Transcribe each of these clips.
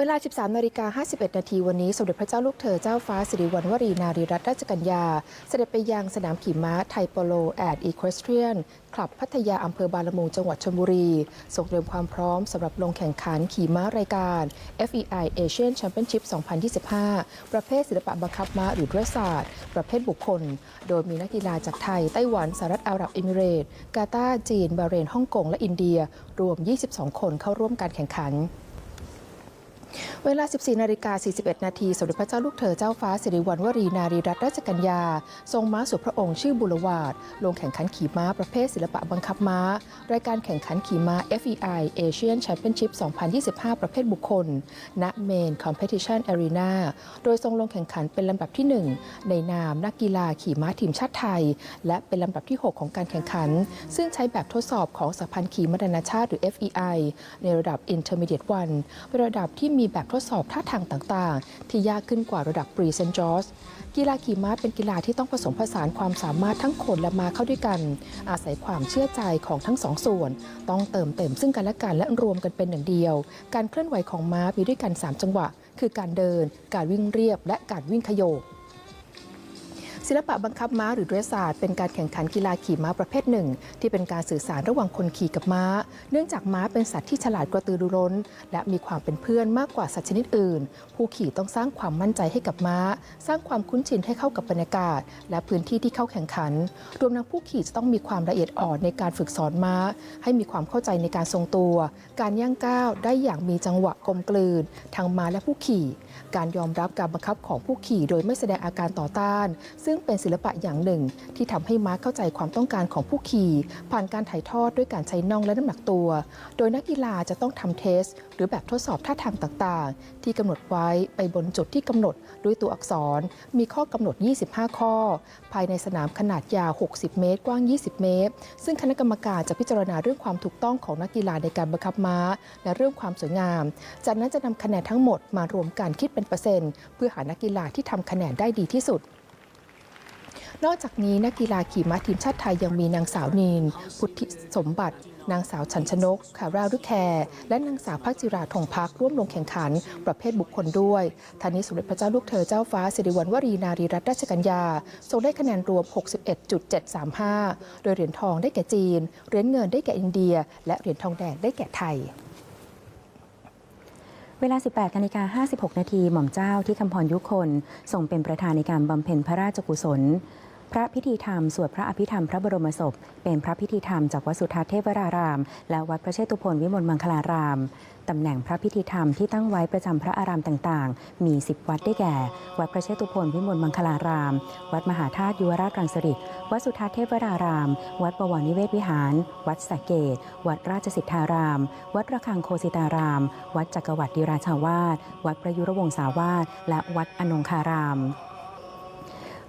เวลา 13นาฬิกา51 นาทีวันนี้ สมเด็จพระเจ้าลูกเธอเจ้าฟ้าสิริวัณวรีนารีรัตนราชกัญญา เสด็จไปยังสนามขี่ม้าไทโปโลแอดอีควสเทรียนคลับพัทยาอำเภอบางละมุงจังหวัดชลบุรี ส่งเตรียมความพร้อมสำหรับลงแข่งขันขี่ม้ารายการ FEI Asian Championship 2025 ประเภทศิลปะบังคับม้าหรือ dressage ประเภทบุคคล โดยมีนักกีฬาจากไทย ไต้หวันสหรัฐอาหรับเอมิเรตส์กาตาร์จีน บาห์เรนฮ่องกงและอินเดีย รวม 22 คนเข้าร่วมการแข่งขัน เวลา 14 นาฬิกา 41 นาทีสมเด็จพระเจ้าลูกเธอเจ้าฟ้าสิริวัณวรีนารีรัตนราชกัญญา ทรงม้าสุพระองค์ชื่อบุรวาดลงแข่งขันขี่ม้าประเภทศิลปะบังคับม้า รายการแข่งขันขี่ม้า FEI Asian Championship 2025 ประเภทบุคคล ณ Main Competition Arena โดยทรงลงแข่งขันเป็นลำดับที่ 1 ในนามนักกีฬาขี่ม้าทีมชาติไทย และเป็นลำดับที่ 6 ของการแข่งขัน ซึ่งใช้แบบทดสอบของสหพันธ์ขี่ม้านานาชาติหรือ FEI ในระดับ Intermediate 1เป็นระดับที่มีแบบทดสอบท่าทางต่างๆ ที่ยากขึ้นกว่าระดับปรีเซนจอสกีฬาขี่ม้าเป็นกีฬาที่ต้องผสมผสานความสามารถทั้งคนและม้าเข้าด้วยกัน อาศัยความเชื่อใจของทั้งสองส่วน ต้องเติมเต็มซึ่งกันและกันและรวมกันเป็นหนึ่งเดียว การเคลื่อนไหวของม้ามีด้วยกัน 3 จังหวะ คือการเดิน การวิ่งเรียบ และการวิ่งขยโยก ศิลปะบังคับม้าหรือเดรสซาร์ดเป็นการแข่งขันกีฬาขี่ม้าประเภทหนึ่ง ที่เป็นการสื่อสารระหว่างคนขี่กับม้า เนื่องจากม้าเป็นสัตว์ที่ฉลาดกระตือรือร้น และมีความเป็นเพื่อนมากกว่าสัตว์ชนิดอื่น ผู้ขี่ต้องสร้างความมั่นใจให้กับม้า สร้างความคุ้นชินให้เข้ากับบรรยากาศ และพื้นที่ที่เข้าแข่งขัน รวมทั้งผู้ขี่จะต้องมีความละเอียดอ่อนในการฝึกสอนม้า ให้มีความเข้าใจในการทรงตัว การย่างก้าวได้อย่างมีจังหวะกลมกลืนทั้งม้าและผู้ขี่ การยอมรับการบังคับของผู้ขี่โดยไม่แสดงอาการต่อต้าน ซึ่งเป็นศิลปะอย่างหนึ่ง ที่ทำให้ม้าเข้าใจความต้องการของผู้ขี่ ผ่านการถ่ายทอดด้วยการใช้น่องและน้ำหนักตัว โดยนักกีฬาจะต้องทำเทส หรือแบบทดสอบท่าทางต่างๆ ที่กำหนดไว้ไปบนจุดที่กำหนดด้วยตัวอักษร มีข้อกำหนด 25 ข้อ ภายในสนามขนาดยาว 60 เมตร กว้าง 20 เมตร ซึ่งคณะกรรมการจะพิจารณาเรื่องความถูกต้องของนักกีฬาในการบังคับม้า และเรื่องความสวยงาม จากนั้นจะนำคะแนนทั้งหมดมารวมกันคิดเป็นเปอร์เซ็นต์ เพื่อหานักกีฬาที่ทำคะแนนได้ดีที่สุดนอกจากนี้นักกีฬาขี่ม้าทีมชาติไทยยังมีนางสาวนีน พุทธิสมบัติ นางสาวชันชนกคารารุแคร์และนางสาวพักจิราธงพักร่วมลงแข่งขัน ประเภทบุคคลด้วยทานี้สมเด็จพระเจ้าลูกเธอเจ้าฟ้าสิริวัณวรีนารีรัตนราชกัญญาทรงได้คะแนนรวม 61.735 โดยเหรียญทองได้แก่จีน เหรียญเงินได้แก่อินเดีย และเหรียญทองแดงได้แก่ไทย เวลา 18นาฬิกา56 นาที หม่อมเจ้าที่คำพรยุคนทรงเป็นประธานในการบำเพ็ญพระราชกุศล พระพิธีธรรม สวดพระอภิธรรมพระบรมศพ เป็นพระพิธีธรรมจากวัดสุทัศน์เทพราราม และวัดพระเชตุพนวิมลมังคลาราม ตำแหน่งพระพิธีธรรมที่ตั้งไว้ประจำพระอารามต่างๆ มี 10 วัดได้แก่ วัดพระเชตุพนวิมลมังคลาราม วัดมหาธาตุยุวราชรังสฤษวัดสุทัศน์เทพราราม วัดบวรนิเวศวิหาร วัดสะเกต วัดราชสิทธาราม วัดระฆังโคสิตาราม วัดจักรวรรดิราชาวาสวัดประยุรวงศาวาสและวัดอนงคาราม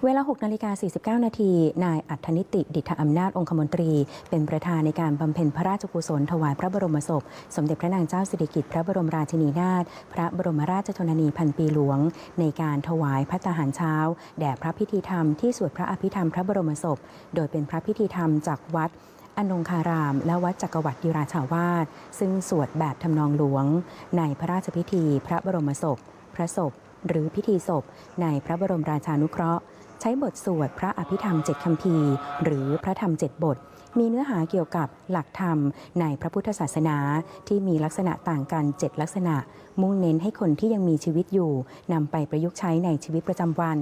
เวลา 6 นาฬิกา 49 นาที นายอัธนิติ ดิษฐอำนาจองคมนตรี เป็นประธานในการบำเพ็ญพระราชกุศลถวายพระบรมศพ สมเด็จพระนางเจ้าสิริกิติ์พระบรมราชินีนาถ พระบรมราชชนนีพันปีหลวง ในการถวายพัตตาหารเช้า แด่พระพิธีธรรมที่สวดพระอภิธรรมพระบรมศพ โดยเป็นพระพิธีธรรมจากวัดอนงคาราม และวัดจักรวรรดิราชาวาสซึ่งสวดแบบทำนองหลวง ในพระราชพิธีพระบรมศพ พระศพ หรือพิธีศพ ในพระบรมราชานุเคราะห์ ใช้บทสวดพระอภิธรรมเจ็ดคัมภีร์หรือพระธรรมเจ็ดบท มีเนื้อหาเกี่ยวกับหลักธรรมในพระพุทธศาสนาที่มีลักษณะต่างกัน7ลักษณะ มุ่งเน้นให้คนที่ยังมีชีวิตอยู่นำไปประยุกต์ใช้ในชีวิตประจำวัน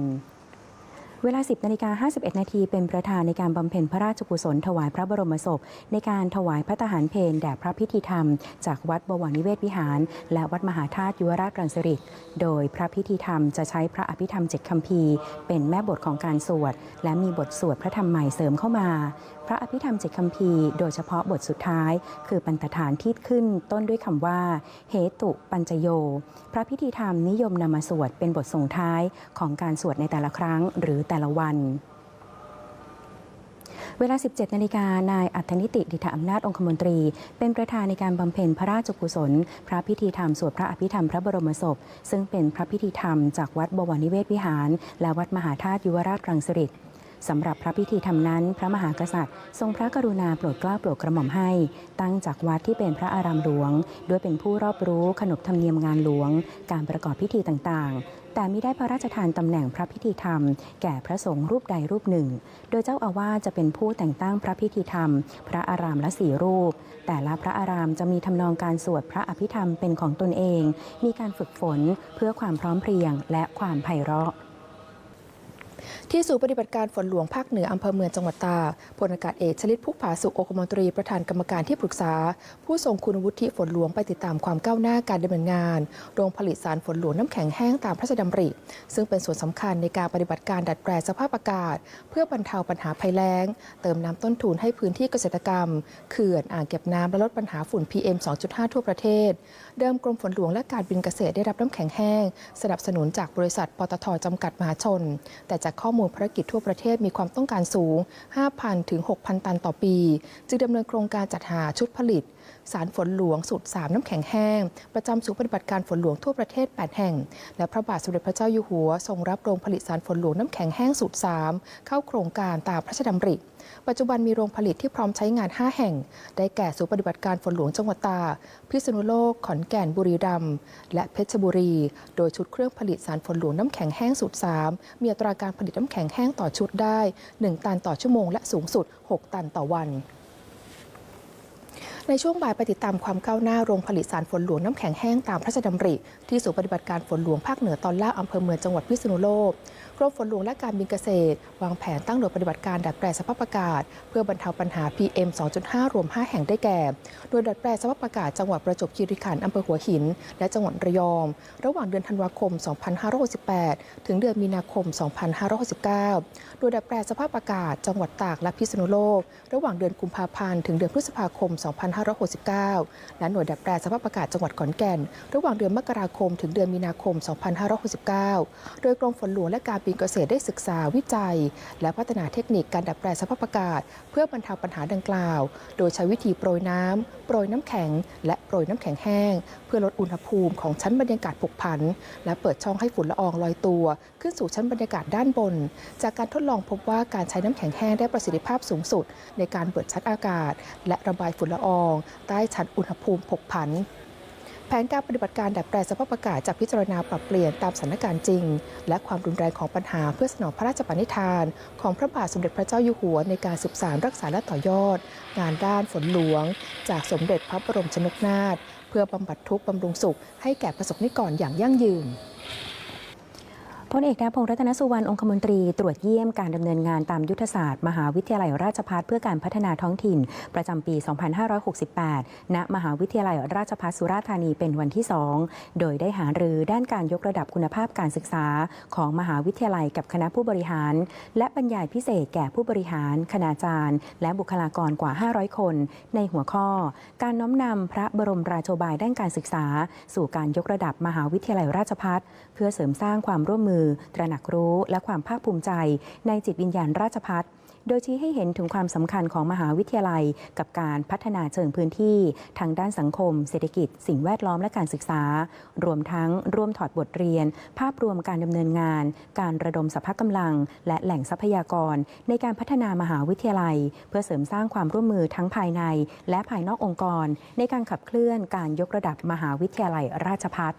เวลา 10นาฬิกา51 นาทีเป็นประธานในการบำเพ็ญพระราชกุศลถวายพระบรมศพ ในการถวายพระทหารเพลแด่พระพิธีธรรม จากวัดบวรนิเวศวิหาร และวัดมหาธาตุยุวราชรังสฤษโดยพระพิธีธรรมจะใช้พระอภิธรรมเจ็ดคัมภีร์เป็นแม่บทของการสวด และมีบทสวดพระธรรมใหม่เสริมเข้ามา พระอภิธรรมเจ็ดคัมภีร์โดยเฉพาะบทสุดท้าย คือปันตฐานที่ขึ้นต้นด้วยคำว่า เหตุปัญจโย พระพิธีธรรมนิยมนำมาสวดเป็นบทส่งท้ายของการสวดในแต่ละครั้งหรือแต่ละวันเวลา 17 นาฬิกา นายอัธนิติดิษฐอำนาจองคมนตรี เป็นประธานในการบำเพ็ญพระราชกุศล พระพิธีธรรมสวดพระอภิธรรมพระบรมศพ ซึ่งเป็นพระพิธีธรรมจากวัดบวรนิเวศวิหาร และวัดมหาธาตุยุวราชรังสฤษ สำหรับพระพิธีธรรมนั้น พระมหากษัตริย์ ทรงพระกรุณาโปรดเกล้าโปรดกระหม่อมให้ ตั้งจากวัดที่เป็นพระอารามหลวง ด้วยเป็นผู้รอบรู้ขนบธรรมเนียมงานหลวง การประกอบพิธีต่างๆ แต่มิได้พระราชทานตำแหน่งพระพิธีธรรม แก่พระสงฆ์รูปใดรูปหนึ่ง โดยเจ้าอาวาสจะเป็นผู้แต่งตั้งพระพิธีธรรม พระอารามละสี่รูป แต่ละพระอารามจะมีทำนองการสวดพระอภิธรรมเป็นของตนเอง มีการฝึกฝนเพื่อความพร้อมเพรียงและความไพเราะ ที่ศูนย์ปฏิบัติการฝนหลวงภาคเหนืออำเภอเมืองจังหวัดตากพลอากาศเอกชลิตพุกผาสุขอคมนตรีประธานกรรมการที่ปรึกษา ผู้ทรงคุณวุฒิฝนหลวงไปติดตามความก้าวหน้าการดำเนินงาน โรงผลิตสารฝนหลวงน้ำแข็งแห้งตามพระราชดำริ ซึ่งเป็นส่วนสำคัญในการปฏิบัติการดัดแปลงสภาพอากาศ เพื่อบรรเทาปัญหาภัยแล้ง เติมน้ำต้นทุนให้พื้นที่เกษตรกรรม เขื่อนอ่างเก็บน้ำและลดปัญหาฝุ่น PM 2.5 ทั่วประเทศ เดิมกรมฝนหลวงและการบินเกษตรได้รับน้ำแข็งแห้ง สนับสนุนจากบริษัทปตทจำกัดมหาชน แต่จากข้อมูลภารกิจทั่วประเทศมีความต้องการสูง 5,000 ถึง 6,000 ตันต่อปี จึงดำเนินโครงการจัดหาชุดผลิต สารฝนหลวงสูตร 3 น้ำแข็งแห้ง ประจำศูนย์ปฏิบัติการฝนหลวงทั่วประเทศ 8 แห่ง และพระบาทสมเด็จพระเจ้าอยู่หัว ทรงรับโรงผลิตสารฝนหลวงน้ำแข็งแห้งสูตร 3 เข้าโครงการตามพระราชดำริ ปัจจุบันมีโรงผลิตที่พร้อมใช้งาน 5 แห่ง ได้แก่ศูนย์ปฏิบัติการฝนหลวงจังหวัดตา พิษณุโลก ขอนแก่น บุรีรัมย์ และเพชรบุรี โดยชุดเครื่องผลิตสารฝนหลวงน้ำแข็งแห้งสูตร 3 มีอัตราการผลิตน้ำแข็งแห้งต่อชุดได้ 1 ตันต่อชั่วโมงและสูงสุด 6 ตันต่อวัน ในช่วงบ่ายไปติดตามความก้าวหน้าโรงผลิตสารฝนหลวงน้ำแข็งแห้งตามพระราชดำริ ที่ศูนย์ปฏิบัติการฝนหลวงภาคเหนือตอนล่างอำเภอเมืองจังหวัดพิษณุโลกกรมฝนหลวงและการบินเกษตร วางแผนตั้งหน่วยปฏิบัติการดัดแปลงสภาพอากาศ เพื่อบรรเทาปัญหา PM 2.5 รวม 5 แห่งได้แก่โดยดัดแปลงสภาพอากาศจังหวัดประจวบคีรีขันธ์อำเภอหัวหิน และจังหวัดระยอง ระหว่างเดือนธันวาคม 2568 ถึงเดือนมีนาคม 2569 โดยดัดแปลงสภาพอากาศจังหวัดตากและพิษณุโลก ระหว่างเดือนกุมภาพันธ์ถึงเดือนพฤษภาคม2569 และหน่วยดัดแปลงสภาพอากาศจังหวัดขอนแก่น ระหว่างเดือนมกราคม ถึงเดือนมีนาคม 2569 โดยกรมฝนหลวงและการบินเกษตรได้ศึกษาวิจัย และพัฒนาเทคนิคการดัดแปลงสภาพอากาศ เพื่อบรรเทาปัญหาดังกล่าว โดยใช้วิธีโปรยน้ำโปรยน้ำแข็ง และโปรยน้ำแข็งแห้ง เพื่อลดอุณหภูมิของชั้นบรรยากาศผกผัน และเปิดช่องให้ฝุ่นละอองลอยตัว ขึ้นสู่ชั้นบรรยากาศด้านบน จากการทดลองพบว่าการใช้น้ำแข็งแห้งได้ประสิทธิภาพสูงสุด ในการเปิดชั้นอากาศ และระบายฝุ่นละอองใต้ชั้นอุณหภูมิผกผันแผนการปฏิบัติการดัดแปลงสภาพอากาศจากพิจารณาปรับเปลี่ยนตามสถานการณ์จริง และความรุนแรงของปัญหาเพื่อสนองพระราชปณิธาน ของพระบาทสมเด็จพระเจ้าอยู่หัวในการสืบสานรักษาและต่อยอด งานด้านฝนหลวง จากสมเด็จพระบรมชนกนาถเพื่อบำบัดทุกข์บำรุงสุขให้แก่ประสบนิกรอย่างยั่งยืน พลเอกดาพงษ์รัตนสุวรรณองคมนตรีตรวจเยี่ยมการดำเนินงานตามยุทธศาสตร์ มหาวิทยาลัยราชภัฏเพื่อการพัฒนาท้องถิ่น ประจำปี 2568 ณ มหาวิทยาลัยราชภัฏสุราษฎร์ธานีเป็นวันที่ 2 โดยได้หารือด้านการยกระดับคุณภาพการศึกษา ของมหาวิทยาลัยกับคณะผู้บริหาร และบรรยายพิเศษแก่ผู้บริหาร คณาจารย์ และบุคลากรกว่า 500 คน ในหัวข้อ การน้อมนำพระบรมราโชบายด้านการศึกษา สู่การยกระดับมหาวิทยาลัยราชภัฏเพื่อเสริมสร้างความร่วมมือตระหนักรู้และความภาคภูมิใจ ในจิตวิญญาณราชพัฒโดยชี้ให้เห็นถึงความสำคัญของมหาวิทยาลัย กับการพัฒนาเชิงพื้นที่ ทางด้านสังคม เศรษฐกิจ สิ่งแวดล้อมและการศึกษา รวมทั้งร่วมถอดบทเรียน ภาพรวมการดำเนินงาน การระดมสภาพกำลัง และแหล่งทรัพยากร ในการพัฒนามหาวิทยาลัย เพื่อเสริมสร้างความร่วมมือทั้งภายใน และภายนอกองค์กร ในการขับเคลื่อนการยกระดับมหาวิทยาลัยราชภัฏ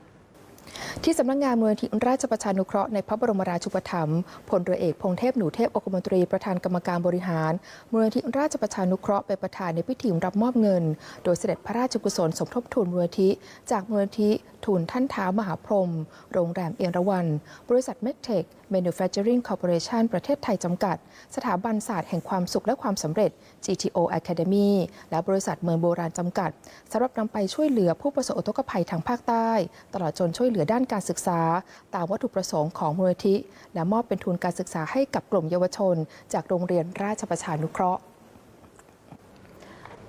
ที่สำนักงานมูลนิธิราชประชานุเคราะห์ในพระบรมราชูปถัมภ์พลเรือเอกพงเทพหนูเทพอกมนตรีประธานกรรมการบริหารมูลนิธิราชประชานุเคราะห์เป็นประธานในพิธีรับมอบเงิน โดยเสด็จพระราชกุศลสมทบทุนมูลนิธิ จากมูลนิธิทุนท่านเท้ามหาพรหมโรงแรมเอระวัน บริษัทเมทเทค Manufacturing Corporation ประเทศไทยจำกัด สถาบันศาสตร์แห่งความสุขและความสำเร็จ GTO Academy และบริษัทเมืองโบราณจำกัดสำหรับนำไปช่วยเหลือผู้ประสบอุทกภัยทางภาคใต้ ตลอดจนช่วยเหลือด้านการศึกษา ตามวัตถุประสงค์ของมูลนิธิ และมอบเป็นทุนการศึกษาให้กับกลุ่มเยาวชน จากโรงเรียนราชประชานุเคราะห์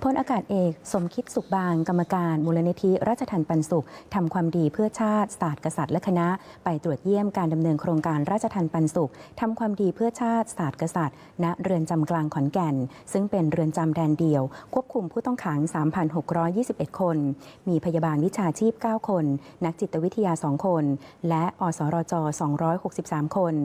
พลอากาศเอก สมคิดสุขบาง กรรมการมูลนิธิราชทันปันสุขทำความดีเพื่อชาติศาสตร์กษัตริย์และคณะ ไปตรวจเยี่ยมการดำเนินโครงการราชทันปันสุขทำความดีเพื่อชาติศาสตร์กษัตริย์ ณเรือนจำกลางขอนแก่น ซึ่งเป็นเรือนจำแดนเดียว ควบคุมผู้ต้องขัง 3,621 คน มีพยาบาลวิชาชีพ 9 คน นักจิตวิทยา 2 คน และอสรจ 263 คน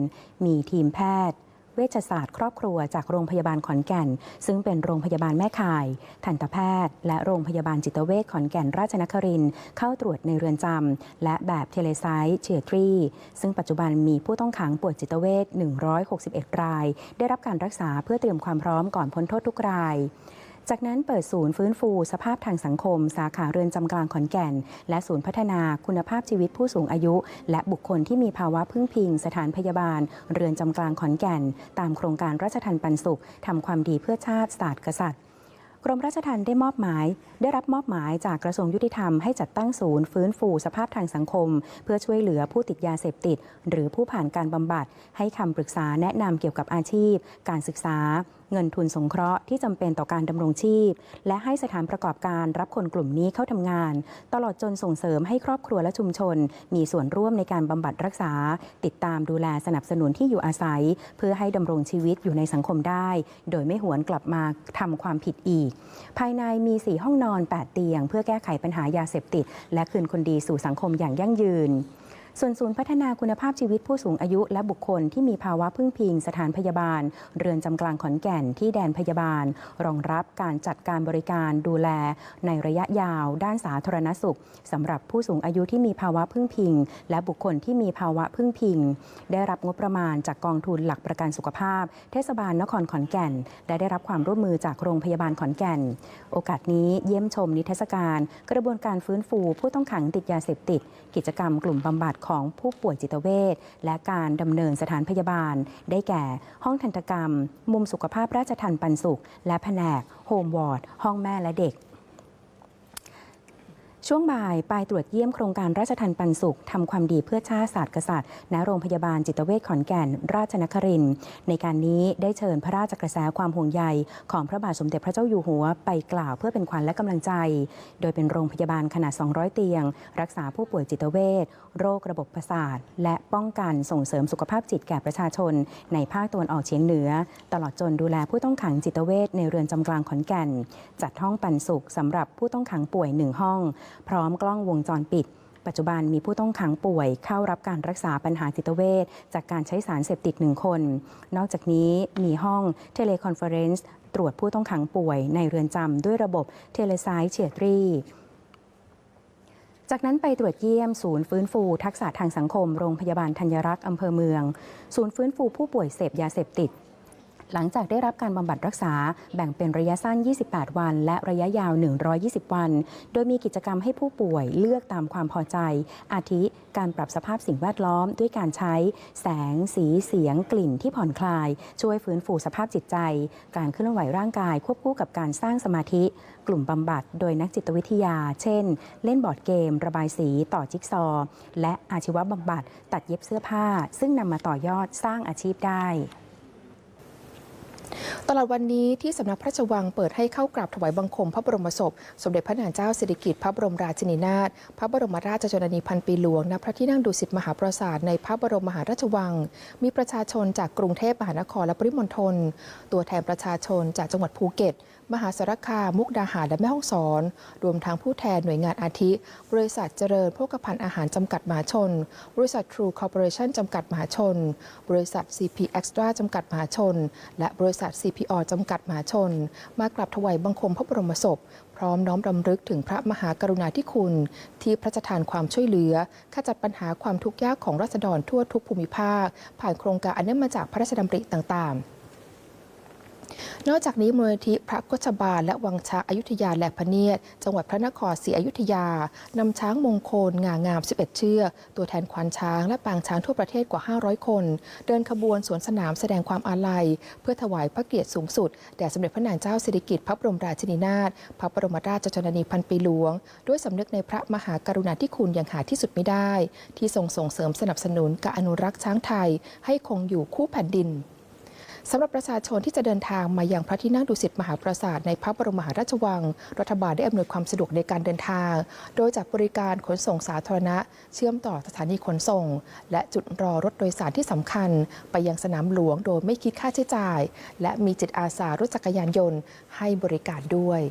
มีทีมแพทย์ เวชศาสตร์ครอบครัวจากโรงพยาบาลขอนแก่น ซึ่งเป็นโรงพยาบาลแม่ข่าย ทันตแพทย์ และโรงพยาบาลจิตเวชขอนแก่นราชนครินเข้าตรวจในเรือนจำและแบบเทเลไซต์เชียทรีซึ่งปัจจุบันมีผู้ต้องขังป่วยจิตเวช161 ราย ได้รับการรักษาเพื่อเตรียมความพร้อมก่อนพ้นโทษทุกราย จากนั้นเปิดศูนย์ฟื้นฟูสภาพทางสังคม สาขาเรือนจำกลางขอนแก่น และศูนย์พัฒนาคุณภาพชีวิตผู้สูงอายุ และบุคคลที่มีภาวะพึ่งพิง สถานพยาบาล เรือนจำกลางขอนแก่น ตามโครงการราชทันปันสุขทำความดีเพื่อชาติศาสตร์กษัตริย์กรมราชทัณฑ์ได้มอบหมาย ได้รับมอบหมายจากกระทรวงยุติธรรมให้จัดตั้งศูนย์ฟื้นฟูสภาพทางสังคม เพื่อช่วยเหลือผู้ติดยาเสพติด หรือผู้ผ่านการบำบัด ให้คำปรึกษาแนะนำเกี่ยวกับอาชีพ การศึกษาเงินทุนสงเคราะห์ที่จำเป็นต่อการดำรงชีพ และให้สถานประกอบการรับคนกลุ่มนี้เข้าทำงาน ตลอดจนส่งเสริมให้ครอบครัวและชุมชน มีส่วนร่วมในการบำบัดรักษา ติดตามดูแลสนับสนุนที่อยู่อาศัย เพื่อให้ดำรงชีวิตอยู่ในสังคมได้ โดยไม่หวนกลับมาทำความผิดอีก ภายในมี 4 ห้องนอน 8 เตียง เพื่อแก้ไขปัญหายาเสพติด และคืนคนดีสู่สังคมอย่างยั่งยืน ส่วนศูนย์พัฒนาคุณภาพชีวิตผู้สูงอายุ และบุคคลที่มีภาวะพึ่งพิงสถานพยาบาล เรือนจำกลางขอนแก่นที่แดนพยาบาล รองรับการจัดการบริการดูแล ในระยะยาว ด้านสาธารณสุขสำหรับผู้สูงอายุที่มีภาวะพึ่งพิง และบุคคลที่มีภาวะพึ่งพิง ได้รับงบประมาณจากกองทุนหลักประกันสุขภาพ เทศบาลนครขอนแก่น และได้รับความร่วมมือจากโรงพยาบาลขอนแก่น โอกาสนี้เยี่ยมชมนิทรรศการ กระบวนการฟื้นฟูผู้ต้องขังติดยาเสพติด กิจกรรมกลุ่มบำบัดของผู้ป่วยจิตเวชและการดำเนินสถานพยาบาล ได้แก่ ห้องทันตกรรม มุมสุขภาพราชทันปันสุข และแผนกโฮมวอร์ดห้องแม่และเด็ก ช่วงบ่ายไปตรวจเยี่ยมโครงการราชทันปันสุขทำความดีเพื่อชาติศาสตร์กษัตริย์ณโรงพยาบาลจิตเวชขอนแก่น ราชนครินทร์ในการนี้ได้เชิญพระราชกระแสความห่วงใย ของพระบาทสมเด็จพระเจ้าอยู่หัวไปกล่าวเพื่อเป็นขวัญและกำลังใจ โดยเป็นโรงพยาบาลขนาด 200 เตียง รักษาผู้ป่วยจิตเวชโรคระบบประสาท และป้องกันส่งเสริมสุขภาพจิตแก่ประชาชน ในภาคตะวันออกเฉียงเหนือ ตลอดจนดูแลผู้ต้องขังจิตเวชในเรือนจำกลางขอนแก่น จัดห้องปันสุขสำหรับผู้ต้องขังป่วยหนึ่งห้องพร้อมกล้องวงจรปิด ปัจจุบันมีผู้ต้องขังป่วยเข้ารับการรักษาปัญหาจิตเวชจากการใช้สารเสพติดหนึ่งคน นอกจากนี้มีห้องเทเลคอนเฟอเรนซ์ตรวจผู้ต้องขังป่วยในเรือนจำด้วยระบบเทเลไซต์เชียทรีจากนั้นไปตรวจเยี่ยมศูนย์ฟื้นฟูทักษะทางสังคม โรงพยาบาลธัญรักษ์อำเภอเมือง ศูนย์ฟื้นฟูผู้ป่วยเสพยาเสพติด หลังจากได้รับการบำบัดรักษาแบ่งเป็นระยะสั้น 28 วัน และระยะยาว 120 วัน โดยมีกิจกรรมให้ผู้ป่วยเลือกตามความพอใจ อาทิการปรับสภาพสิ่งแวดล้อม ด้วยการใช้แสง สีเสียง กลิ่นที่ผ่อนคลาย ช่วยฟื้นฟูสภาพจิตใจ การเคลื่อนไหวร่างกายควบคู่กับการสร้างสมาธิ กลุ่มบำบัดโดยนักจิตวิทยา เช่น เล่นบอร์ดเกม ระบายสีต่อจิ๊กซอว์และอาชีวบำบัดตัดเย็บเสื้อผ้า ซึ่งนำมาต่อยอดสร้างอาชีพได้ ตลอดวันนี้ที่สำนักพระราชวังเปิดให้เข้ากราบถวายบังคมพระบรมศพ สมเด็จพระนางเจ้าสิริกิติ์พระบรมราชินีนาถพระบรมราชชนนีพันปีหลวงณพระที่นั่งดุสิตมหาปราสาทในพระบรมมหาราชวัง มีประชาชนจากกรุงเทพมหานครและปริมณฑลตัวแทนประชาชนจากจังหวัดภูเก็ต มหาสารคามมุกดาหารและแม่ฮ่องสอน รวมทั้งผู้แทนหน่วยงานอาทิ บริษัทเจริญโภคภัณฑ์อาหารจำกัดมหาชน บริษัท True Corporation จำกัดมหาชน บริษัท CP Extra จำกัดมหาชน และบริษัท CPO จำกัดมหาชน มากราบถวายบังคมพระบรมศพ พร้อมน้อมรำลึกถึงพระมหากรุณาธิคุณ ที่พระราชทานความช่วยเหลือขจัดปัญหาความทุกข์ยากของราษฎรทั่วทุกภูมิภาค ผ่านโครงการอันเนื่องมาจากพระราชดำริต่างๆ นอกจากนี้มูลนิธิพระกชบาลและวังช้างอายุทยาและพระเนียดจังหวัดพระนครศรีอยุธยานำช้างมงคลงางาม 11 เชือกตัวแทนควานช้างและปางช้างทั่วประเทศกว่า 500 คน เดินขบวนสวนสนามแสดงความอาลัย เพื่อถวายพระเกียรติสูงสุดแด่สมเด็จพระนางเจ้าสิริกิติ์พระบรมราชินีนาถพระบรมราชชนนีพันปีหลวง ด้วยสำนึกในพระมหากรุณาธิคุณอย่างหาที่สุดไม่ได้ ที่ทรงส่งเสริมสนับสนุนการอนุรักษ์ช้างไทย ให้คงอยู่คู่แผ่นดิน สำหรับประชาชนที่จะเดินทางมายังพระที่นั่งดุสิตมหาปราสาทในพระบรมมหาราชวัง รัฐบาลได้อำนวยความสะดวกในการเดินทาง โดยจัดบริการขนส่งสาธารณะ เชื่อมต่อสถานีขนส่ง และจุดรอรถโดยสารที่สำคัญ ไปยังสนามหลวงโดยไม่คิดค่าใช้จ่าย และมีจิตอาสารถจักรยานยนต์ให้บริการด้วย